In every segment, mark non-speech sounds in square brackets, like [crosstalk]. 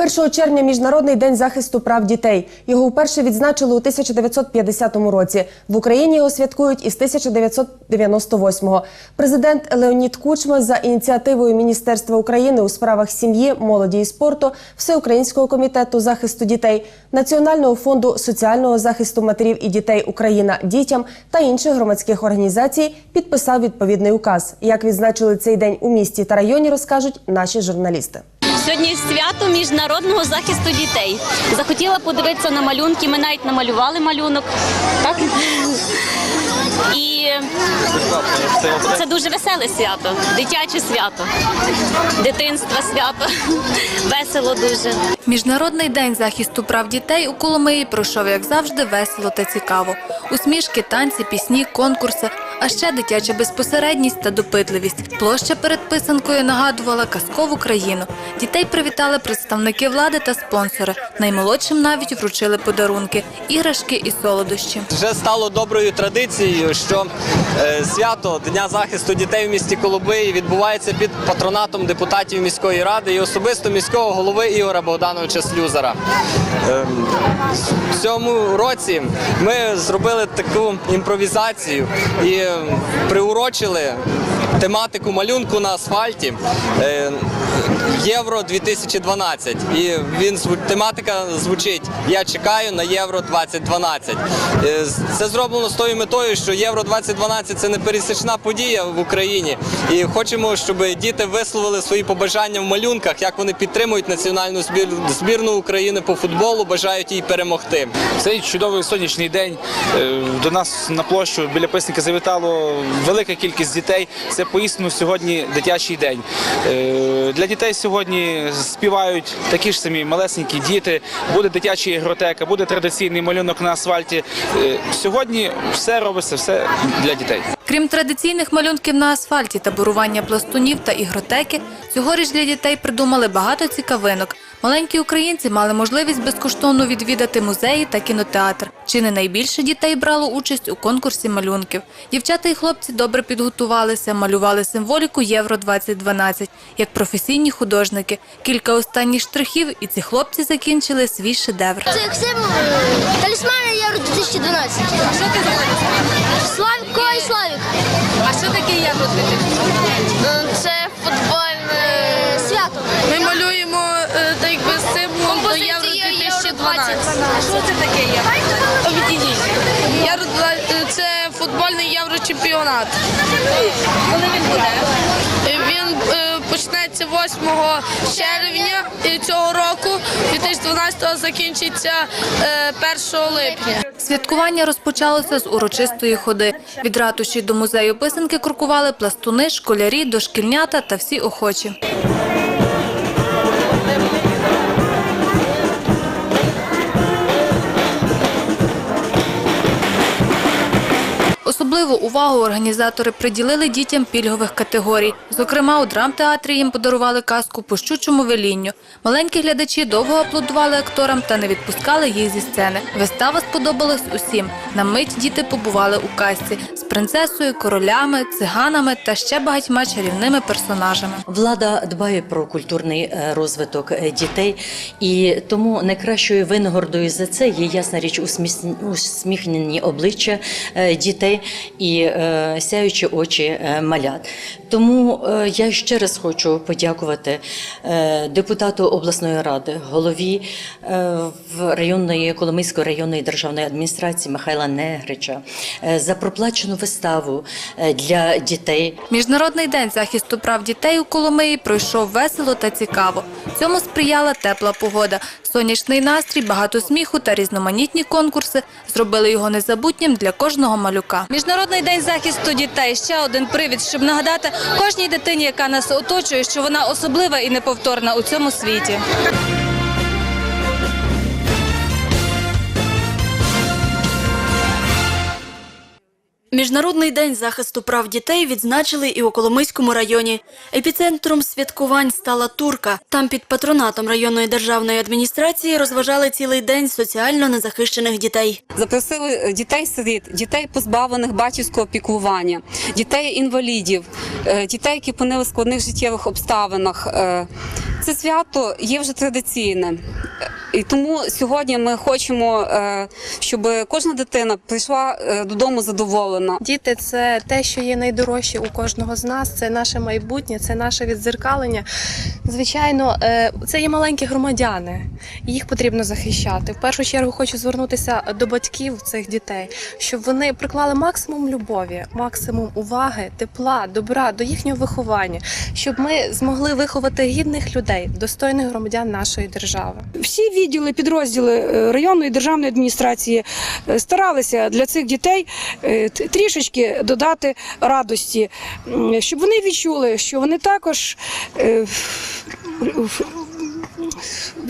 1 червня Міжнародний день захисту прав дітей. Його вперше відзначили у 1950 році. В Україні його святкують із 1998-го. Президент Леонід Кучма за ініціативою Міністерства України у справах сім'ї, молоді і спорту, Всеукраїнського комітету захисту дітей, Національного фонду соціального захисту матерів і дітей Україна дітям та інших громадських організацій підписав відповідний указ. Як відзначили цей день у місті та районі, розкажуть наші журналісти. Сьогодні свято міжнародного захисту дітей. Захотіла подивитися на малюнки. Ми навіть намалювали малюнок. Так? І це дуже веселе свято, дитяче свято, дитинства свято. [laughs] Весело дуже. Міжнародний день захисту прав дітей у Коломиї пройшов, як завжди, весело та цікаво. Усмішки, танці, пісні, конкурси, а ще дитяча безпосередність та допитливість. Площа перед писанкою нагадувала казкову країну. Дітей привітали представники влади та спонсори. Наймолодшим навіть вручили подарунки, іграшки і солодощі. Вже стало доброю традицією, що свято Дня захисту дітей в місті Коломиї відбувається під патронатом депутатів міської ради і особисто міського голови Ігора Богдановича Слюзара. Е, в цьому році ми зробили таку імпровізацію і е, приурочили тематику малюнку на асфальті. Євро 2012. І він тематика звучить Я чекаю на Євро 2012. Е, Це зроблено з тою метою, що Євро 2012 це не пересічна подія в Україні. І хочемо, щоб діти висловили свої побажання в малюнках, як вони підтримують національну збір- збірну України по футболу, бажають їй перемогти. Цей чудовий сонячний день е, до нас на площу біля писника завітало велика кількість дітей. Це поістину сьогодні дитячий день. Е, Для дітей сьогодні співають такі ж самі малесенькі діти. Буде дитяча ігротека, буде традиційний малюнок на асфальті. Е, Сьогодні все робиться, все для дітей. Крім традиційних малюнків на асфальті, таборування пластунів та ігротеки, цьогоріч для дітей придумали багато цікавинок. Маленькі українці мали можливість безкоштовно відвідати музеї та кінотеатр. Чи не найбільше дітей брало участь у конкурсі малюнків? Дівчата і хлопці добре підготувалися, малювали символіку Євро 2012 як професійні художники. Кілька останніх штрихів, і ці хлопці закінчили свій шедевр. Це Максим талісмани Євро 2012. Що ти говориш? Славік, Кой Славік. А що таке євро 2012? 2012. А що це таке? Об'єдніть. Євро два- е, це футбольний єврочемпіонат. Коли він буде? Е, Він е, почнеться 8 червня цього року, 2012 закінчиться е, 1 липня. Святкування розпочалося з урочистої ходи. Від ратуші до музею писанки крокували пластуни, школярі, дошкільнята та всі охочі. Особливу увагу організатори приділили дітям пільгових категорій. Зокрема, у драмтеатрі їм подарували казку по щучому велінню. Маленькі глядачі довго аплодували акторам та не відпускали їх зі сцени. Вистава сподобалась усім. На мить діти побували у казці з принцесою, королями, циганами та ще багатьма чарівними персонажами. Влада дбає про культурний е, розвиток е, дітей, і тому найкращою винагородою за це є ясна річ усміхнені обличчя е, дітей і е, сяючі очі е, малят. Тому е, я ще раз хочу подякувати е, депутату обласної ради, голові е, в районної Коломийської районної державної адміністрації Михайла Негрича за проплачену виставу для дітей. Міжнародний день захисту прав дітей у Коломиї пройшов весело та цікаво. Цьому сприяла тепла погода, сонячний настрій, багато сміху та різноманітні конкурси зробили його незабутнім для кожного малюка. Міжнародний день захисту дітей ще один привід, щоб нагадати кожній дитині, яка нас оточує, що вона особлива і неповторна у цьому світі. Міжнародний день захисту прав дітей відзначили і у Коломийському районі. Епіцентром святкувань стала Турка. Там під патронатом районної державної адміністрації розважали цілий день соціально незахищених дітей. Запросили дітей-сиріт, дітей позбавлених батьківського піклування, дітей-інвалідів, е, дітей, які опинили в складних життєвих обставинах. е, Це свято є вже традиційне. І тому сьогодні ми хочемо, е, щоб кожна дитина прийшла е, додому задоволена. Діти це те, що є найдорожче у кожного з нас. Це наше майбутнє, це наше відзеркалення. Звичайно, е, це є маленькі громадяни. Їх потрібно захищати. В першу чергу хочу звернутися до батьків цих дітей, щоб вони приклали максимум любові, максимум уваги, тепла, добра до їхнього виховання, щоб ми змогли виховати гідних людей, достойних громадян нашої держави. всі відділи, підрозділи е, районної державної адміністрації е, старалися для цих дітей трішечки додати радості, щоб вони відчули, що вони також Uff.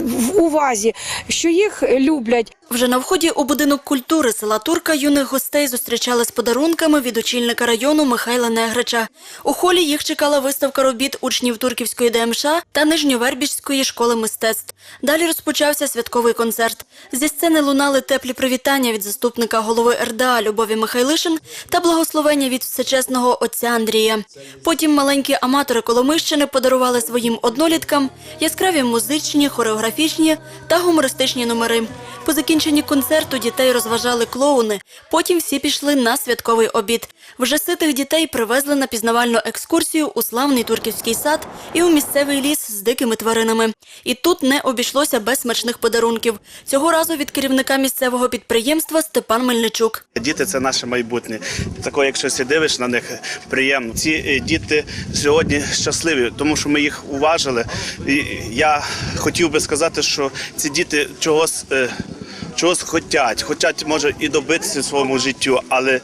В- увазі, що їх люблять. Вже на вході у будинок культури села Турка юних гостей зустрічали з подарунками від очільника району Михайла Негрича. У холі їх чекала виставка робіт учнів Турківської ДМШ та Нижньовербіжської школи мистецтв. Далі розпочався святковий концерт. Зі сцени лунали теплі привітання від заступника голови РДА Любові Михайлишин та благословення від всечесного отця Андрія. Потім маленькі аматори Коломищини подарували своїм одноліткам яскраві музичні, хореографічні та гумористичні номери. По закінченні концерту дітей розважали клоуни. Потім всі пішли на святковий обід. Вже ситих дітей привезли на пізнавальну екскурсію у славний турківський сад і у місцевий ліс з дикими тваринами. І тут не обійшлося без смачних подарунків. Цього разу від керівника місцевого підприємства Степан Мельничук. Діти це наше майбутнє. Тако, якщо ти дивиш на них, приємно. Ці е, діти сьогодні щасливі, тому що ми їх уважили. І я хотів би сказати, що ці діти чогось, е, чогось хочуть, хочуть, може, і добитися своєму життю, але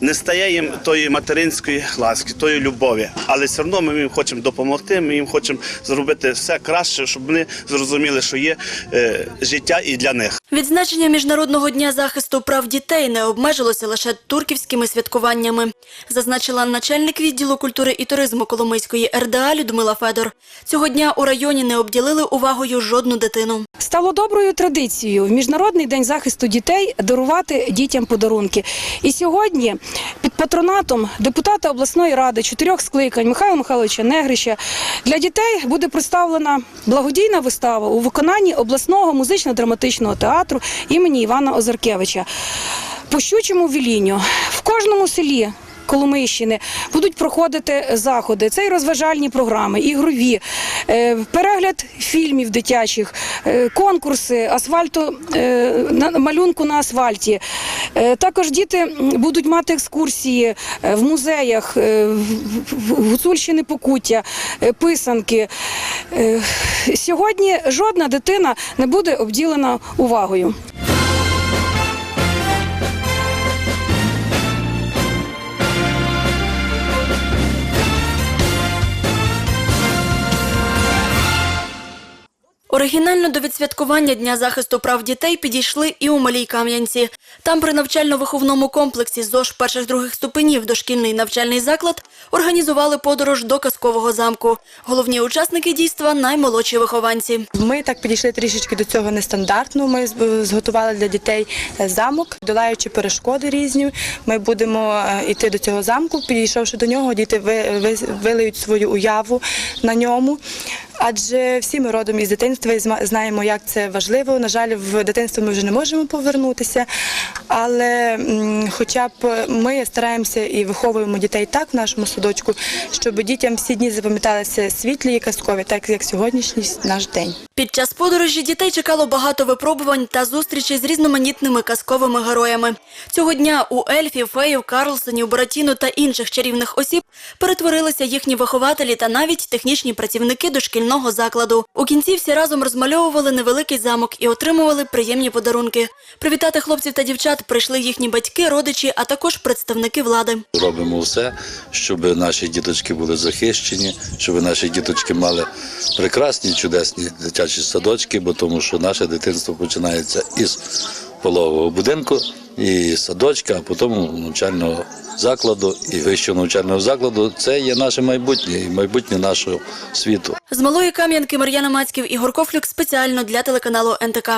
не стає їм тої материнської ласки, тої любові. Але все одно ми їм хочемо допомогти, ми їм хочемо зробити все краще, щоб вони зрозуміли, що є е, життя і для них. Відзначення Міжнародного дня захисту прав дітей не обмежилося лише турківськими святкуваннями, зазначила начальник відділу культури і туризму Коломийської РДА Людмила Федор. Цього дня у районі не обділили увагою жодну дитину. Стало доброю традицією в Міжнародний день захисту дітей дарувати дітям подарунки. І сьогодні під патронатом депутата обласної ради чотирьох скликань Михайла Михайловича Негрища для дітей буде представлена благодійна вистава у виконанні обласного музично-драматичного театру імені Івана Озаркевича. По щучому вілінню в кожному селі. Коломийщини будуть проходити заходи. Це і розважальні програми, ігрові, перегляд фільмів дитячих, е, конкурси, асфальту, е, малюнку на асфальті. Е, Також діти будуть мати екскурсії е, в музеях, е, Гуцульщини Покуття, е, писанки. Е, Сьогодні жодна дитина не буде обділена увагою. Оригінально до відсвяткування Дня захисту прав дітей підійшли і у Малій Кам'янці. Там при навчально-виховному комплексі ЗОЖ перших-других ступенів дошкільний навчальний заклад організували подорож до казкового замку. Головні учасники дійства – наймолодші вихованці. Ми так підійшли трішечки до цього нестандартно. Ми зготували для дітей е, замок, долаючи перешкоди різні. Ми будемо е, йти до цього замку. Підійшовши до нього, діти ви- ви- вилиють свою уяву на ньому. Адже всі ми родом із дитинства і знаємо, як це важливо. На жаль, в дитинство ми вже не можемо повернутися, але хоча б ми стараємося і виховуємо дітей так в нашому садочку, щоб дітям всі дні запам'яталися світлі і казкові, так як сьогоднішній наш день. Під час подорожі дітей чекало багато випробувань та зустрічей з різноманітними казковими героями. Цього дня у ельфів, феїв, Карлсонів, Буратіно та інших чарівних осіб перетворилися їхні вихователі та навіть технічні працівники дошкільного закладу. У кінці всі разом розмальовували невеликий замок і отримували приємні подарунки. Привітати хлопців та дівчат прийшли їхні батьки, родичі, а також представники влади. Робимо все, щоб наші діточки були захищені, щоб наші діточки мали прекрасні, чудесні дитячі садочки, бо тому що наше дитинство починається із пологового будинку і садочка, а потім навчального закладу і вищого навчального закладу. Це є наше майбутнє і майбутнє нашого світу. З малої кам'янки Мар'яна Мацьків і Горкофлюк спеціально для телеканалу НТК.